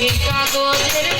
কাগজের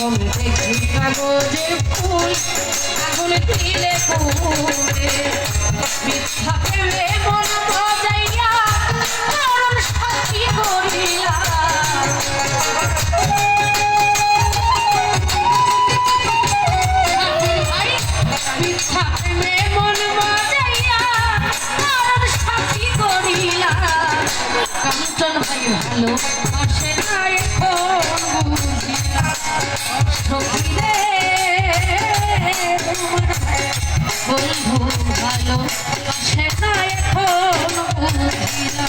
এখন দেখি কাগজের ফুল, আগুন দিলে পুরে মিথ্যা প্রেমে মন বাজাইয়া কারণ সাক্ষী করিলা মিথ্যা বন্ধু ভালো। আসে না এখন বুঝিলা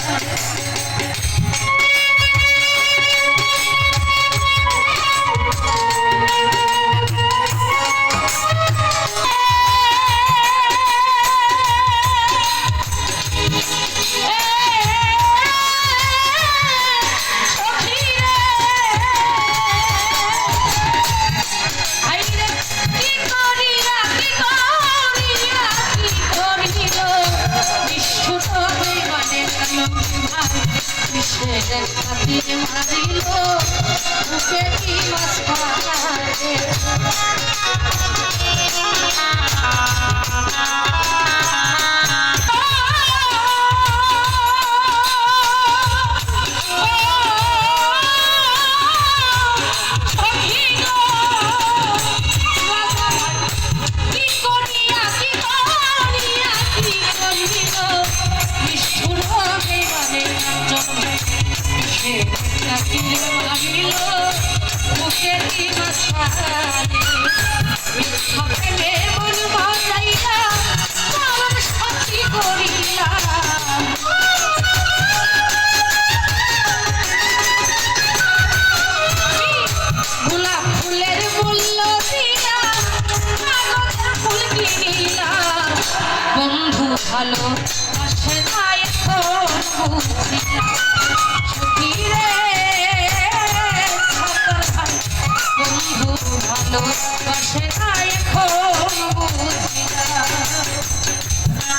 মারিল বন্ধু ভালো আসে না এখন বুঝিলাম